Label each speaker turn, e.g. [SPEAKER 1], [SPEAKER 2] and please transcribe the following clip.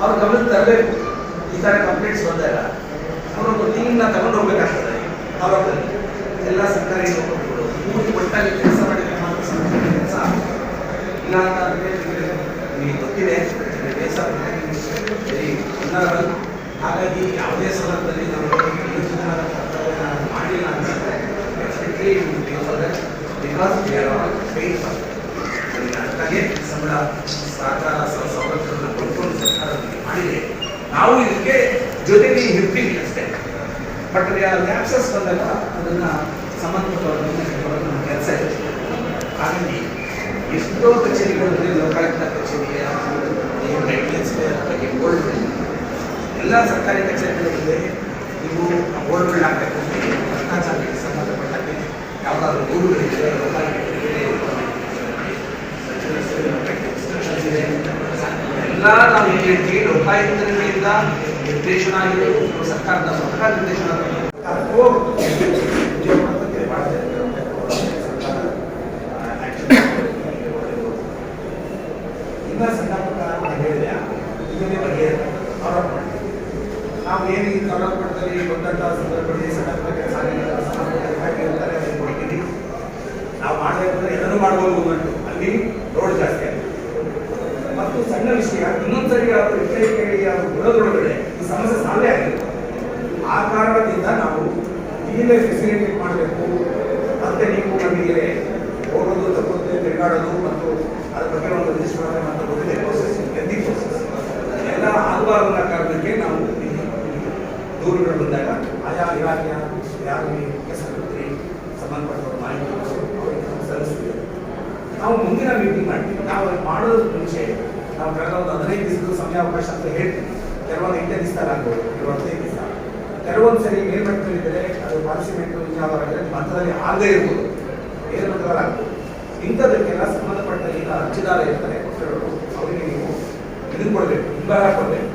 [SPEAKER 1] ಅವ್ರ ಗಮನಕ್ಕೆ ತರಬೇಕು. ಈ ಥರ ಕಂಪ್ಲೇಂಟ್ಸ್ ಬಂದಾಗ ಅವರೊಂದು ಟೀಮ್ನ ತಗೊಂಡು ಹೋಗ್ಬೇಕಾಗ್ತದೆ. ತಾಲೂಕಲ್ಲಿ ಎಲ್ಲ ಸರ್ಕಾರಿ ನೌಕರರು ಮೂರು ಒಟ್ಟಾಗಿ ಕೆಲಸ ಮಾಡಿದ್ರೆ ಮಾತ್ರ ಕೆಲಸ ಇಲ್ಲ ಅಂತ ಅಂದ್ರೆ ನಿಮಗೆ ಗೊತ್ತಿದೆ. ಹಾಗಾಗಿ ಯಾವುದೇ ಸಂದರ್ಭದಲ್ಲಿ ಕರ್ತವ್ಯನ ಮಾಡಿಲ್ಲ ಅಂತಂದ್ರೆ ಬಿಕಾಸ್ ಸಂಬಳ, ಸಹಕಾರ ನಾವು ಇದಕ್ಕೆ ಜೊತೆಗೆ ಇರ್ತೀವಿ ಅಷ್ಟೇ. ಬಟ್ ಲ್ಯಾಪ್ಸಸ್ ಬಂದಾಗ ಅದನ್ನ ಸಂಬಂಧಪಟ್ಟವ್ರ ಗಮನಕ್ಕೆ ತರೋದು ನಮ್ಮ ಕೆಲಸ ಇದೆ. ಹಾಗಾಗಿ ಎಷ್ಟೋ ಕಚೇರಿಗಳಲ್ಲಿ ಲೋಕಾಯುಕ್ತ ಕಚೇರಿ ಗೈಡ್ಲೈನ್ಸ್ ಬಗ್ಗೆ ಬೋರ್ಡ್ಗಳು ಎಲ್ಲ ಸರ್ಕಾರಿ ಕಚೇರಿಗಳಲ್ಲಿ ನೀವು ಬೋರ್ಡ್ಗಳು ಹಾಕಬೇಕು ಭ್ರಷ್ಟಾಚಾರಕ್ಕೆ ಸಂಬಂಧಪಟ್ಟಂತೆ ಯಾವುದಾದ್ರೂ ದೂರುಗಳಿದೆ ಲೋಕಾಯುಕ್ತರಿಗೆ. ಎಲ್ಲ ನಾವು ಇಲ್ಲಿ ಹೇಳ್ತೀವಿ ಲೋಕಾಯುಕ್ತರಿಂದ ನಿರ್ದೇಶನ ಆಗಿರೋದು ಸರ್ಕಾರದ ಸ್ವತಃ ನಿರ್ದೇಶನ ನಾವು ಏನು ಈ ಬಂದಂಥ ಸಂದರ್ಭದಲ್ಲಿ ಸಣ್ಣ ಹೇಳ್ತಾರೆ ನಾವು ಮಾಡಬೇಕಂದ್ರೆ ಏನನ್ನು ಮಾಡ್ಬೋದು ಉಂಟು ಅಲ್ಲಿ ರೋಡ್ ಜಾಸ್ತಿ ಸಣ್ಣ ವಿಷಯ ಇನ್ನೊಂದ್ಸರಿ ಕೇಳಿ ಅವರು ಬರೋದ್ರೊಳಗಡೆ ಈ ಸಮಸ್ಯೆ ಸಾಲ್ವೇ ಆಗಿರುತ್ತೆ ಆ ಕಾರಣದಿಂದ ನಾವು ಈಗಲೇ ಫೆಸಿಲಿಟಿ ಮಾಡಬೇಕು ಮತ್ತೆ ನೀವು ನಮಗೆ ಹೋಗೋದು ತಪ್ಪುತ್ತೆ ತಿರುಗಾಡೋದು ಮತ್ತು ಅದ್ರ ಬಗ್ಗೆ ಒಂದು ರಿಜಿಸ್ಟರ್ ಮತ್ತು ಗೊತ್ತಿದೆ ಪ್ರೋಸೆಸ್ ಎಂದಿ ಪ್ರೋಸೆಸ್ ಎಲ್ಲ ಆಗುವಾಗ ಕಾರಣಕ್ಕೆ ನಾವು ದೂರುಗಳು ಬಂದಾಗ ಆಯಾ ಇಲಾಖೆಯ ಯಾರು ಹೆಸರು ಸಂಬಂಧಪಟ್ಟವರು ಮಾಹಿತಿ ಅವರಿಗೆ ನಾವು ಮುಂದಿನ ಮೀಟಿಂಗ್ ಮಾಡ್ತೀವಿ. ನಾವು ಅದು ಮಾಡೋದ್ರ ಮುಂಚೆ ನಾವು ಕಳೆದ ಒಂದು ಹದಿನೈದು ದಿವಸದ ಸಮಯಾವಕಾಶ ಅಂತ ಹೇಳ್ತೀವಿ ಕೆಲವೊಂದು ಎಂಟೇ ದಿವಸ ಆಗ್ಬೋದು ಕೆಲವು ಹದಿನೈದು ದಿವಸ. ಕೆಲವೊಂದು ಸರಿ ಮೇಲ್ಮಟ್ಟದಲ್ಲಿದ್ದರೆ ಅದು ಪಾಲಿಸಿಮೆಂಟು ಇನ್ಯಾವುದಾದ್ರೆ ಹಂತದಲ್ಲಿ ಆಗದೇ ಇರ್ಬೋದು. ಮೇಲ್ಮಟ್ಟದಲ್ಲಿ ಮಟ್ಟದಲ್ಲಿ ಆಗ್ಬೋದು. ಇಂಥದಕ್ಕೆಲ್ಲ ಸಂಬಂಧಪಟ್ಟ ಈಗ ಅರ್ಜಿದಾರ ಇರ್ತಾರೆ ಕೊಟ್ಟಿರೋರು ಅವರಿಗೆ ನೀವು ಇದನ್ನು ಕೊಡಬೇಕು, ಹಿಂಬಾರ ಕೊಡಬೇಕು.